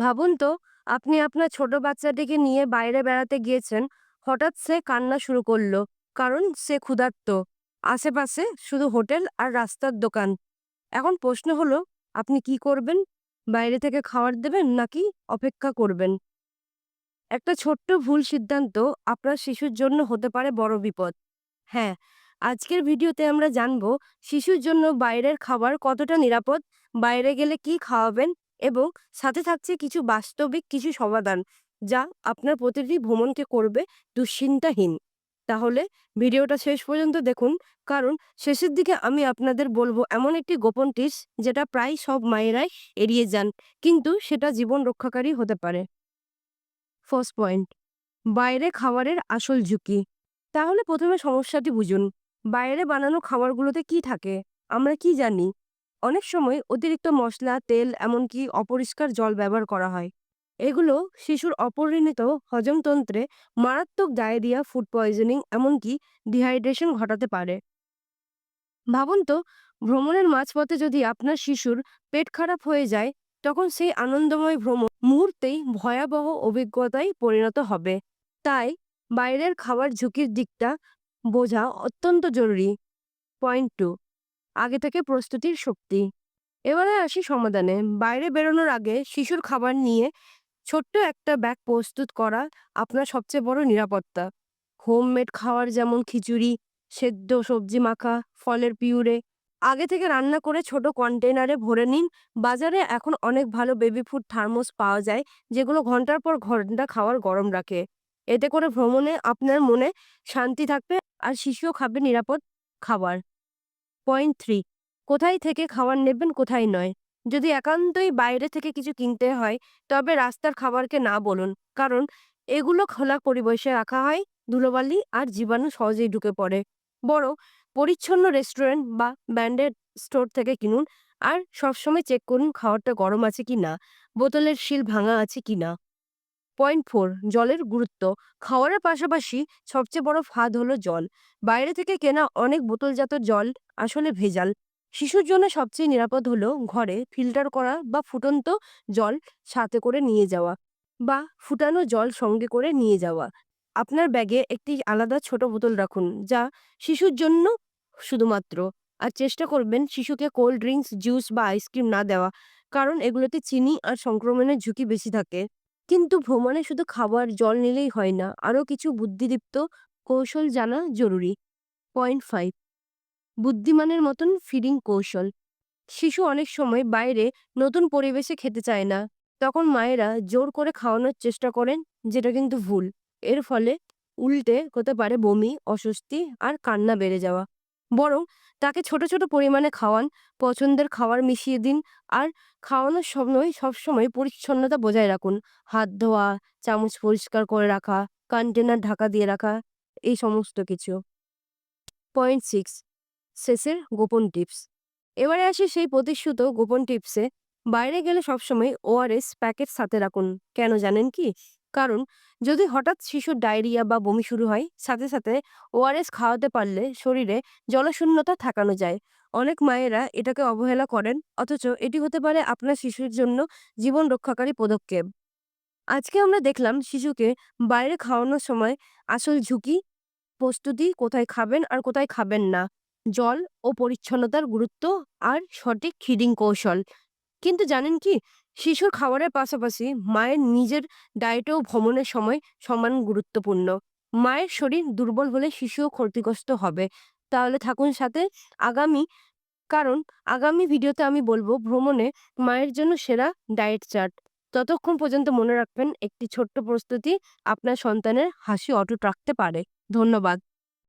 ভাবুন তো, আপনি আপনার ছোট বাচ্চাটিকে নিয়ে বাইরে বেড়াতে গিয়েছেন, হঠাৎ সে কান্না শুরু করল, কারণ সে ক্ষুধার্ত। আশেপাশে শুধু হোটেল আর রাস্তার দোকান। এখন প্রশ্ন হলো, আপনি কি করবেন? বাইরে থেকে খাবার দেবেন নাকি অপেক্ষা করবেন? একটা ছোট্ট ভুল সিদ্ধান্ত আপনার শিশুর জন্য হতে পারে বড় বিপদ। হ্যাঁ আজকের ভিডিওতে আমরা জানব, শিশুর জন্য বাইরের খাবার কতটা নিরাপদ, বাইরে গেলে কি খাওয়াবেন এবং সাথে থাকছে কিছু বাস্তবিক কিছু সমাধান, যা আপনার প্রতিটি ভ্রমণকে করবে দুশ্চিন্তাহীন। তাহলে ভিডিওটা শেষ পর্যন্ত দেখুন, কারণ শেষের দিকে আমি আপনাদের বলব, এমন একটি গোপন টিপস যেটা প্রায় সব মায়েরাই এড়িয়ে যান, কিন্তু সেটা জীবন রক্ষাকারী হতে পারে। ফার্স্ট পয়েন্ট, বাইরে খাবারের আসল ঝুঁকি। তাহলে প্রথমে সমস্যাটি বুঝুন, বাইরে বানানো খাবারগুলোতে কি থাকে? আমরা কি জানি? অনেক সময় অতিরিক্ত মশলা, তেল এমনকি অপরিষ্কার জল ব্যবহার করা হয়। এগুলো শিশুর অপরিণত হজমতন্ত্রে মারাত্মক ডায়রিয়া, ফুড পয়জনিং এমনকি ডিহাইড্রেশন ঘটাতে পারে। ভাবুন তো, ভ্রমণের মাঝপথে যদি আপনার শিশুর পেট খারাপ হয়ে যায়, তখন সেই আনন্দময় ভ্রমণ মুহূর্তেই ভয়াবহ অভিজ্ঞতায় পরিণত হবে। তাই বাইরের খাবার ঝুঁকির দিকটা বোঝা অত্যন্ত জরুরি। পয়েন্ট টু আগে থেকে প্রস্তুতির শক্তি। এবারে আসি সমাধানে। বাইরে বেরোনোর আগে শিশুর খাবার নিয়ে ছোট্ট একটা ব্যাগ প্রস্তুত করা আপনার সবচেয়ে বড় নিরাপত্তা। হোমমেড খাওয়ার যেমন খিচুড়ি, সেদ্ধ সবজি মাখা, ফলের পিউরে। আগে থেকে রান্না করে ছোট কন্টেনারে ভরে নিন। বাজারে এখন অনেক ভালো বেবি ফুড থার্মোস পাওয়া যায়, যেগুলো ঘণ্টার পর ঘণ্টা খাওয়ার গরম রাখে। এতে করে ভ্রমণে আপনার মনে শান্তি থাকবে আর শিশুও খাবে নিরাপদ খাবার। পয়েন্ট থ্রি, কোথায় থেকে খাবার নেবেন, কোথায় নয়। যদি একান্তই বাইরে থেকে কিছু কিনতে হয়, তবে রাস্তার খাবারকে না বলুন, কারণ এগুলো খোলা পরিবেশে রাখা হয়, ধুলোবালি আর জীবাণু সহজেই ঢুকে পড়ে। বড় পরিচ্ছন্ন রেস্টুরেন্ট বা ব্যান্ডেড স্টোর থেকে কিনুন, আর সবসময় চেক করুন খাবারটা গরম আছে কি না বোতলের শিল ভাঙা আছে কি না পয়েন্ট ফোর, জলের গুরুত্ব। খাওয়ারের পাশাপাশি সবচেয়ে বড় ফাঁদ হলো জল। বাইরে থেকে কেনা অনেক বোতলজাত জল আসলে ভেজাল। শিশুর জন্য সবচেয়ে নিরাপদ হলো ঘরে ফিল্টার করা বা ফুটন্ত জল সাথে করে নিয়ে যাওয়া বা ফুটানো জল সঙ্গে করে নিয়ে যাওয়া। আপনার ব্যাগে একটি আলাদা ছোট বোতল রাখুন, যা শিশুর জন্য শুধুমাত্র। আর চেষ্টা করবেন শিশুকে কোল্ড ড্রিঙ্কস, জুস বা আইসক্রিম না দেওয়া, কারণ এগুলোতে চিনি আর সংক্রমণের ঝুঁকি বেশি থাকে। কিন্তু ভ্রমণে শুধু খাবার জল নিলেই হয় না আরও কিছু বুদ্ধিদীপ্ত কৌশল জানা জরুরি। পয়েন্ট ফাইভ, বুদ্ধিমানের মতন ফিডিং কৌশল। শিশু অনেক সময় বাইরে নতুন পরিবেশে খেতে চায় না, তখন মায়েরা জোর করে খাওয়ানোর চেষ্টা করেন, যেটা কিন্তু ভুল। এর ফলে উল্টে হতে পারে বমি, অস্বস্তি আর কান্না বেড়ে যাওয়া। বরং তাকে ছোট ছোট পরিমাণে খাওয়ান, পছন্দের খাবার মিশিয়ে দিন আর খাওয়ানোর সময় সবসময় পরিচ্ছন্নতা বজায় রাখুন। হাত ধোয়া, চামচ পরিষ্কার করে রাখা কন্টেনার ঢাকা দিয়ে রাখা, এই সমস্ত কিছু। পয়েন্ট সিক্স শেষের গোপন টিপস এবারে আসি সেই প্রতিশ্রুত গোপন টিপসে বাইরে গেলে সবসময় ওআরএস প্যাকেট সাথে রাখুন। কেন জানেন কি? কারণ, যদি হঠাৎ শিশুর ডায়রিয়া বা বমি শুরু হয়, সাথে সাথে ওআরএস খাওয়াতে পারলে শরীরে জলশূন্যতা ঠেকানো যায়। অনেক মায়েরা এটাকে অবহেলা করেন, অথচ এটি হতে পারে আপনার শিশুর জন্য জীবন রক্ষাকারী পদক্ষেপ। আজকে আমরা দেখলাম শিশুকে বাইরে খাওয়ানোর সময় আসল ঝুঁকি, প্রস্তুতি কোথায় খাবেন আর কোথায় খাবেন না, জল ও পরিচ্ছন্নতার গুরুত্ব আর সঠিক ফিডিং কৌশল। কিন্তু জানেন কি? শিশুর খাবারের পাশাপাশি মায়ের নিজের ডায়েটেও ভ্রমণের সময় সমান গুরুত্বপূর্ণ। মায়ের শরীর দুর্বল হলে শিশুও ক্ষতিগ্রস্ত হবে। তাহলে থাকুন সাথে। আগামী, কারণ আগামী ভিডিওতে আমি বলব ভ্রমণে মায়ের জন্য সেরা ডায়েট চার্ট ততক্ষণ পর্যন্ত মনে রাখবেন, একটি ছোট্ট প্রস্তুতি আপনার সন্তানের হাসি অটুট রাখতে পারে। ধন্যবাদ।